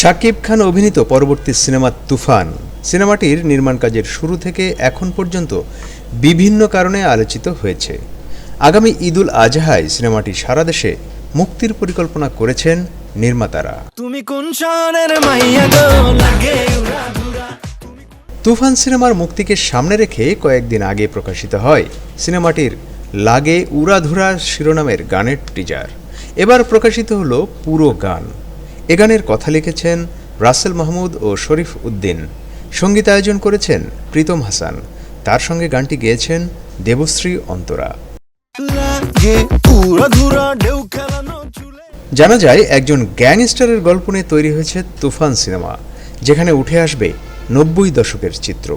শাকিব খান অভিনীত পরবর্তী সিনেমা তুফান। সিনেমাটির নির্মাণ কাজের শুরু থেকে এখন পর্যন্ত বিভিন্ন কারণে আলোচিত হয়েছে। আগামী ঈদুল আজহায় সিনেমাটি সারা দেশে মুক্তির পরিকল্পনা করেছেন নির্মাতারা। তুমি কোন মাইয়া গো? লাগে তুফান সিনেমার মুক্তিকে সামনে রেখে কয়েকদিন আগে প্রকাশিত হয় সিনেমাটির লাগে উড়াধুরা শিরোনামের গানের টিজার এবার প্রকাশিত হলো পুরো গান। এ গানের কথা লিখেছেন রাসেল মাহমুদ ও শরীফ উদ্দিন। সঙ্গীতায়োজন করেছেন প্রীতম হাসান। তার সঙ্গে গানটি গেয়েছেন দেবশ্রী অন্তরা। জানা যায় একজন গ্যাংস্টারের গল্প নিয়ে তৈরি হয়েছে তুফান সিনেমা যেখানে উঠে আসবে নব্বই দশকের চিত্র।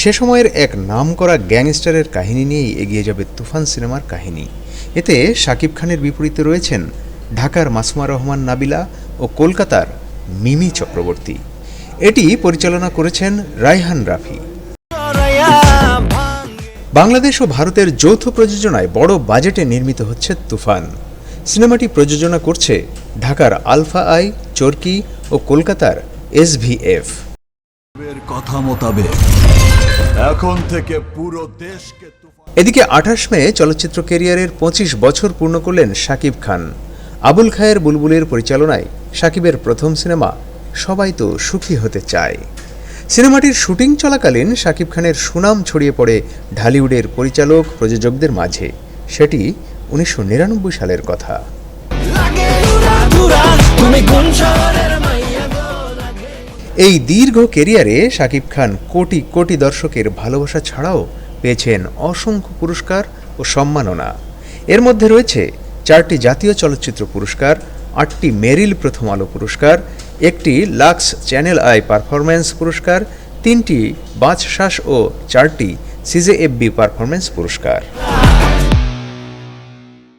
সে সময়ের এক নাম করা গ্যাংস্টারের কাহিনী নিয়েই এগিয়ে যাবে তুফান সিনেমার কাহিনী। এতে শাকিব খানের বিপরীতে রয়েছেন ঢাকার মাসুমা রহমান নাবিলা ও কলকাতার মিমি চক্রবর্তী। এটি পরিচালনা করেছেন রায়হান রাফি। বাংলাদেশ ও ভারতের যৌথ প্রযোজনায় বড় বাজেটে নির্মিত হচ্ছে তুফান। সিনেমাটি প্রযোজনা করছে ঢাকার আলফা আই চরকি ও কলকাতার এসভিএফ কথা মোতাবেক এখন থেকে পুরো দেশকে এদিকে আঠাশ মে চলচ্চিত্র ক্যারিয়ারের পঁচিশ বছর পূর্ণ করলেন শাকিব খান। আবুল খায়ের বুলবুলের পরিচালনায় সাকিবের প্রথম সিনেমা সবাই তো সুখী হতে চায়। সিনেমাটির শুটিং চলাকালীন শাকিব খানের সুনাম ছড়িয়ে পড়ে ঢালিউডের পরিচালক প্রযোজকদের মাঝে। সেটি উনিশশো নিরানব্বই সালের কথা। এই দীর্ঘ কেরিয়ারে শাকিব খান কোটি কোটি দর্শকের ভালোবাসা ছাড়াও পেয়েছেন অসংখ্য পুরস্কার ও সম্মাননা। এর মধ্যে রয়েছে চারটি জাতীয় চলচ্চিত্র পুরস্কার, আটটি মেরিল প্রথম আলো পুরস্কার, একটি লাক্স চ্যানেল আই পারফরম্যান্স পুরস্কার, তিনটি বাঁচশ্বাস ও চারটি সিজেএফবি পারফরম্যান্স পুরস্কার।